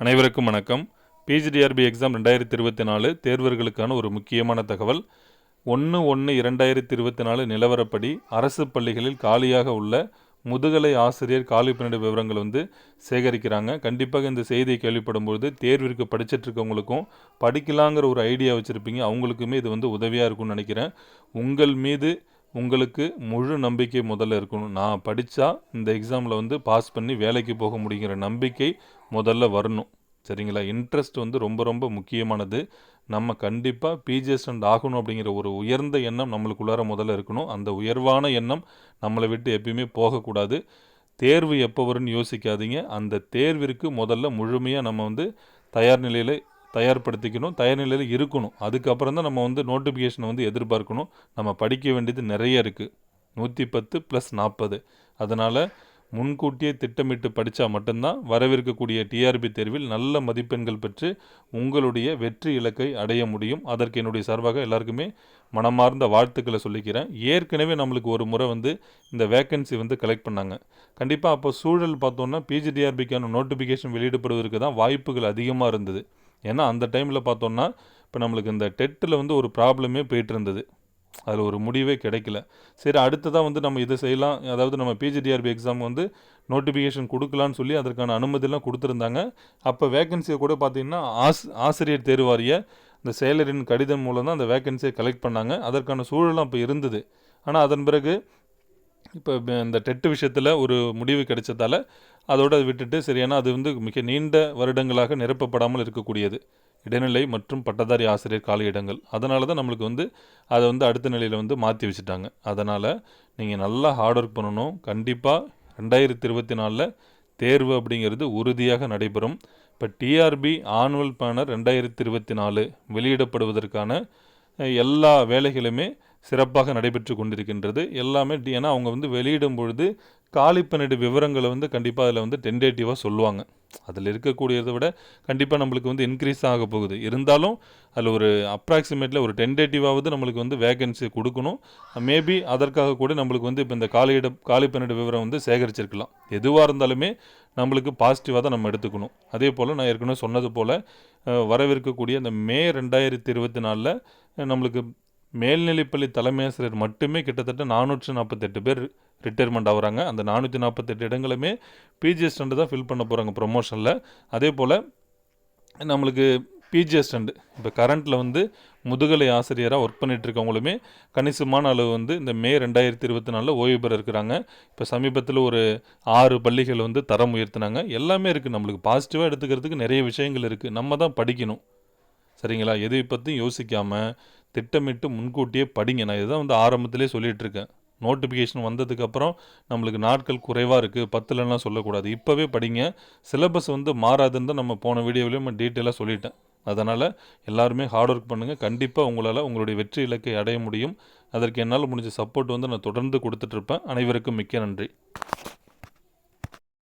அனைவருக்கும் வணக்கம். PGTRB exam ரெண்டாயிரத்தி இருபத்தி நாலு தேர்வர்களுக்கான ஒரு முக்கியமான தகவல். ஒன்று ஒன்று இரண்டாயிரத்தி இருபத்தி நாலு நிலவரப்படி அரசு பள்ளிகளில் காலியாக உள்ள முதுகலை ஆசிரியர் காலி பணியிட விவரங்கள் வந்து சேகரிக்கிறாங்க. கண்டிப்பாக இந்த செய்தியை கேள்விப்படும்போது தேர்விற்கு படிச்சிட்டு இருக்கவங்களுக்கும் படிக்கலாங்கிற ஒரு ஐடியா வச்சுருப்பீங்க. அவங்களுக்குமே இது வந்து உதவியாக இருக்கும்னு நினைக்கிறேன். உங்கள் மீது உங்களுக்கு முழு நம்பிக்கை முதல்ல இருக்கணும். நான் படித்தா இந்த எக்ஸாமில் வந்து பாஸ் பண்ணி வேலைக்கு போக முடியுங்கிற நம்பிக்கை முதல்ல வரணும். சரிங்களா? இன்ட்ரெஸ்ட் வந்து ரொம்ப ரொம்ப முக்கியமானது. நம்ம கண்டிப்பாக பிஜிஎஸ்டன்ட் ஆகணும் அப்படிங்கிற ஒரு உயர்ந்த எண்ணம் நம்மளுக்குள்ளார முதல்ல இருக்கணும். அந்த உயர்வான எண்ணம் நம்மளை விட்டு எப்பயுமே போகக்கூடாது. தேர்வு எப்போ வரும்னு யோசிக்காதீங்க. அந்த தேர்விற்கு முதல்ல முழுமையாக நம்ம வந்து தயார் நிலையில் தயார்படுத்திக்கணும் தயார் நிலையில் இருக்கணும். அதுக்கப்புறம் தான் நம்ம வந்து நோட்டிஃபிகேஷனை வந்து எதிர்பார்க்கணும். நம்ம படிக்க வேண்டியது நிறைய இருக்குது நூற்றி பத்து ப்ளஸ் நாற்பது அதனால் முன்கூட்டியே திட்டமிட்டு படித்தா மட்டும்தான் வரவிருக்கக்கூடிய டிஆர்பி தேர்வில் நல்ல மதிப்பெண்கள் பெற்று உங்களுடைய வெற்றி இலக்கை அடைய முடியும். அதற்கு என்னுடைய சார்பாக எல்லாருக்குமே மனமார்ந்த வாழ்த்துக்களை சொல்லிக்கிறேன். ஏற்கனவே நம்மளுக்கு ஒரு முறை வந்து இந்த வேக்கன்சி வந்து கலெக்ட் பண்ணாங்க. கண்டிப்பாக அப்போ சூழல் பார்த்தோன்னா பிஜிடிஆர்பிக்கான நோட்டிஃபிகேஷன் வெளியிடப்படுவதற்கு தான் வாய்ப்புகள் அதிகமாக இருந்தது. ஏன்னா அந்த டைமில் பார்த்தோன்னா இப்போ நம்மளுக்கு இந்த டெட்டில் வந்து ஒரு ப்ராப்ளமே போயிட்டு இருந்தது அதில் ஒரு முடிவே கிடைக்கல. சரி அடுத்ததாக வந்து நம்ம இதை செய்யலாம். அதாவது நம்ம பிஜிடிஆர்பி எக்ஸாம் வந்து நோட்டிஃபிகேஷன் கொடுக்கலான்னு சொல்லி அதற்கான அனுமதியெலாம் கொடுத்துருந்தாங்க. அப்போ வேகன்சியை கூட பார்த்திங்கன்னா ஆஸ் ஆசிரியர் தேர்வாரிய இந்த செயலரின் கடிதம் மூலம் தான் அந்த வேகன்சியை கலெக்ட் பண்ணாங்க. அதற்கான சூழலும் அப்போ இருந்தது. ஆனால் அதன் பிறகு இப்போ இந்த டெட்டு விஷயத்தில் ஒரு முடிவு கிடைச்சதால அதோடு அதை விட்டுட்டு சரியான அது வந்து மிக நீண்ட வருடங்களாக நிரப்பப்படாமல் இருக்கக்கூடியது. இடைநிலை மற்றும் பட்டதாரி ஆசிரியர் காலியிடங்கள் அதனால தான் நம்மளுக்கு வந்து அதை வந்து அடுத்த நிலையில் வந்து மாற்றி வச்சுட்டாங்க. அதனால் நீங்கள் நல்லா ஹார்ட் ஒர்க் பண்ணணும். கண்டிப்பாக ரெண்டாயிரத்தி இருபத்தி நாலில் தேர்வு அப்படிங்கிறது உறுதியாக நடைபெறும். இப்போ டிஆர்பி ஆனுவல் பேனர் ரெண்டாயிரத்தி இருபத்தி நாலு வெளியிடப்படுவதற்கான எல்லா வேலைகளுமே சிறப்பாக நடைபெற்று கொண்டிருக்கின்றது. எல்லாமே ஏன்னா அவங்க வந்து வெளியிடும் பொழுது காலிப்பணிடு விவரங்களை வந்து கண்டிப்பாக அதில் வந்து டென்டேட்டிவாக சொல்லுவாங்க. அதில் இருக்கக்கூடியதை விட கண்டிப்பாக நம்மளுக்கு வந்து இன்க்ரீஸ் ஆக போகுது. இருந்தாலும் அதில் ஒரு அப்ராக்சிமேட்டில் ஒரு டென்டேட்டிவாவது நம்மளுக்கு வந்து வேகன்சி கொடுக்கணும். மேபி அதற்காக கூட நம்மளுக்கு வந்து இப்போ இந்த காலியிட காலிப்பணிடு விவரம் வந்து சேகரிச்சிருக்கலாம். எதுவாக இருந்தாலுமே நம்மளுக்கு பாசிட்டிவாக தான் நம்ம எடுத்துக்கணும். அதே போல் நான் ஏற்கனவே சொன்னது போல் வரவிருக்கக்கூடிய இந்த மே ரெண்டாயிரத்தி இருபத்தி நாலில் நம்மளுக்கு மேல்நிலைப்பள்ளி தலைமை ஆசிரியர் மட்டுமே கிட்டத்தட்ட நானூற்று நாற்பத்தெட்டு பேர் ரிட்டையர்மெண்ட் ஆகுறாங்க. அந்த நானூற்றி நாற்பத்தெட்டு இடங்களுமே பிஜி ஸ்டண்ட் தான் ஃபில் பண்ண போகிறாங்க ப்ரொமோஷனில் அதே போல் நம்மளுக்கு பிஜி ஸ்டண்ட் இப்போ கரண்ட்டில் வந்து முதுகலை ஆசிரியராக ஒர்க் பண்ணிகிட்ருக்கவங்களுமே கணிசமான அளவு வந்து இந்த மே ரெண்டாயிரத்தி இருபத்தி நாலில் ஓய்வு பெற இருக்கிறாங்க. இப்போ சமீபத்தில் ஒரு ஆறு பள்ளிகள் வந்து தரம் உயர்த்தினாங்க. எல்லாமே இருக்குது நம்மளுக்கு பாசிட்டிவாக எடுத்துக்கிறதுக்கு நிறைய விஷயங்கள் இருக்குது நம்ம தான் படிக்கணும். சரிங்களா? எதை பற்றியும் யோசிக்காமல் திட்டமிட்டு முன்கூட்டியே படிங்க. நான் இதுதான் வந்து ஆரம்பத்திலே சொல்லிகிட்ருக்கேன் இருக்கேன் நோட்டிஃபிகேஷன் வந்ததுக்கப்புறம் நம்மளுக்கு நாட்கள் குறைவாக இருக்குது பத்துலலாம் சொல்லக்கூடாது. இப்போவே படிங்க. சிலபஸ் வந்து மாறாதுன்னு தான் நம்ம போன வீடியோவிலையும் நம்ம டீட்டெயிலாக சொல்லிட்டேன். அதனால் எல்லாருமே ஹார்ட் ஒர்க் பண்ணுங்கள் கண்டிப்பாக உங்களால் உங்களுடைய வெற்றி இலக்கை அடைய முடியும். அதற்கு என்னால் முடிஞ்ச சப்போர்ட் வந்து நான் தொடர்ந்து கொடுத்துட்ருப்பேன் அனைவருக்கும் மிக்க நன்றி.